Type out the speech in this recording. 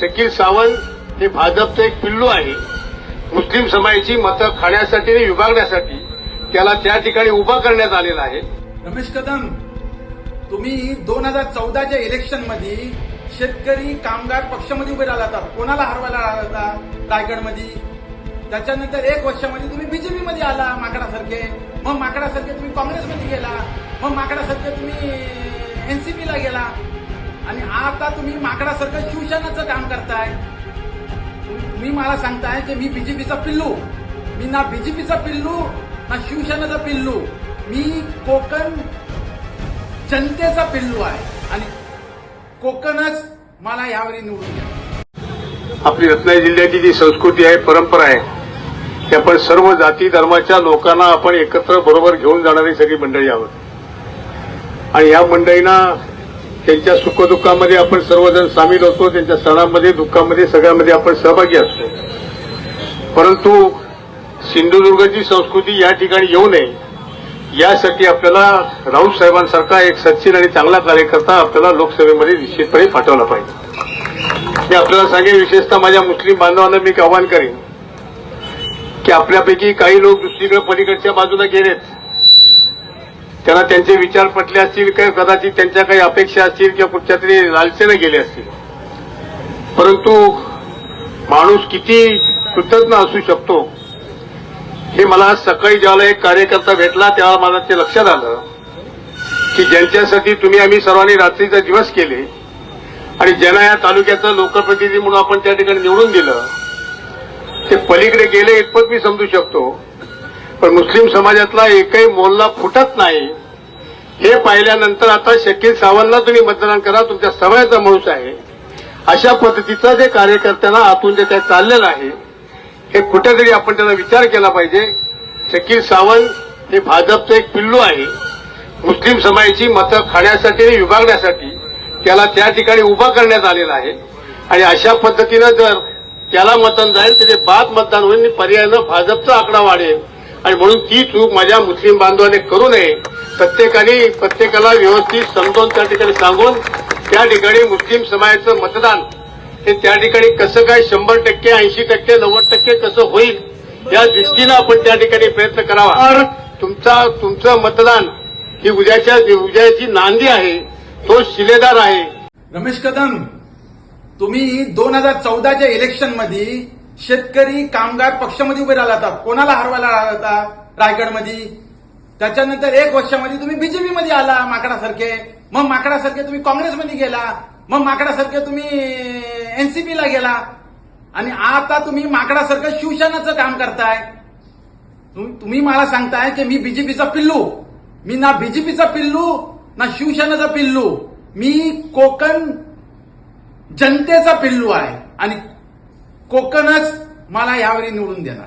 शकील सावंत हे भाजपचं एक पिल्लू आहे. मुस्लिम समाजाची मतं खाण्यासाठी आणि विभागण्यासाठी त्याला त्या ठिकाणी उभा करण्यात आलेला आहे. रमेश कदम तुम्ही दोन हजार चौदाच्या इलेक्शनमध्ये शेतकरी कामगार पक्षामध्ये उभे राहिला होता. कोणाला हरवायला राहिला होता रायगडमध्ये? त्याच्यानंतर एक वर्षामध्ये तुम्ही बीजेपी मध्ये आला माकडासारखे. मग माकडासारखे तुम्ही काँग्रेसमध्ये गेला. मग माकडासारखे तुम्ही एनसीपीला गेला. आणि आता तुम्ही माकडासारखं शिवसेनाचं काम करताय. तुम्ही मला सांगताय की मी बीजेपीचा पिल्लू. मी ना बीजेपीचा पिल्लू ना शिवसेनेचा पिल्लू. मी कोकण जनतेचा पिल्लू आहे. आणि कोकणच मला यावेळी निवडून द्या. आपली रत्नागिरी जिल्ह्याची जी संस्कृती आहे परंपरा आहे की आपण सर्व जाती धर्माच्या लोकांना आपण एकत्र बरोबर घेऊन जाणारी सगळी मंडळी आहोत. आणि या मंडळींना त्यांच्या सुखदुःखामध्ये आपण सर्वजण सामील होतो त्यांच्या सणामध्ये दुःखामध्ये सगळ्यामध्ये आपण सहभागी असतो. परंतु सिंधुदुर्गची संस्कृती या ठिकाणी येऊ नये यासाठी आपल्याला राऊत साहेबांसारखा एक सच्चिन आणि चांगला कार्यकर्ता आपल्याला लोकसभेमध्ये निश्चितपणे पाठवला पाहिजे. मी आपल्याला सांगेन विशेषतः माझ्या मुस्लिम बांधवांना मी आवाहन करेन की आपल्यापैकी काही लोक दुसरीकडे पलीकडच्या बाजूला गेलेत. त्यांना त्यांचे विचार पटले असतील काही कदाचित त्यांच्या काही अपेक्षा असतील किंवा कुठच्या तरी लालसेनं गेले असतील. परंतु माणूस किती कृतज्ञ असू शकतो? हे मला सकाळी ज्यावेळेला एक कार्यकर्ता भेटला तेव्हा मला ते लक्षात आलं की ज्यांच्यासाठी तुम्ही आम्ही सर्वांनी रात्रीचा दिवस केले आणि ज्यांना या तालुक्याचं लोकप्रतिनिधी म्हणून आपण त्या ठिकाणी निवडून दिलं ते पलीकडे गेले इतपत मी समजू शकतो. पण मुस्लिम समाजातला एकही मोहल्ला फुटत नाही. हे पाहिल्यानंतर आता शकील सावंतला तुम्ही मतदान करा तुमच्या सवयाचा माणूस आहे. अशा पद्धतीचा जे कार्यकर्त्यांना आतून जे काय चाललेलं आहे हे कुठेतरी आपण त्याचा विचार केला पाहिजे. शकील सावंत हे भाजपचं एक पिल्लू आहे. मुस्लिम समाजाची मतं खाण्यासाठी आणि विभागण्यासाठी त्याला त्या ठिकाणी उभा करण्यात आलेला आहे. आणि अशा पद्धतीनं जर त्याला मतदान जाईल तर ते बाद मतदान होईल आणि पर्यायानं भाजपचा आकडा वाढेल. आणि म्हणून ती चूक माझ्या मुस्लिम बांधवांनी करू नये. प्रत्येकाने प्रत्येकाला व्यवस्थित समजावून त्या ठिकाणी सांगून त्या ठिकाणी मुस्लिम समाजाचं मतदान हे त्या ठिकाणी कसं काय शंभर टक्के ऐंशी टक्के नव्वद टक्के कसं होईल या दृष्टीनं आपण त्या ठिकाणी प्रयत्न करावा. तुमचा तुमचं मतदान ही उद्याच्या उद्याची नांदी आहे तो शिलेदार आहे. रमेश कदम तुम्ही दोन हजार चौदाच्या इलेक्शनमध्ये शेतकरी कामगार पक्षामध्ये उभे राहिला होता. कोणाला हरवायला राहिला होता? रायगडमध्ये. त्याच्यानंतर एक वर्षामध्ये तुम्ही बीजेपी मध्ये आला माकडासारखे. मग माकडासारखे तुम्ही काँग्रेसमध्ये गेला. मग माकडासारखे तुम्ही एनसीपीला गेला. आणि आता तुम्ही माकडासारखं शिवसेनाचं काम करताय. तुम- तुम्ही मला सांगताय की मी बीजेपीचा पिल्लू. मी ना बीजेपीचा पिल्लू ना शिवसेनेचा पिल्लू. मी कोकण जनतेचा पिल्लू आहे. आणि कोकणच मला यावेळी निवडून देणार.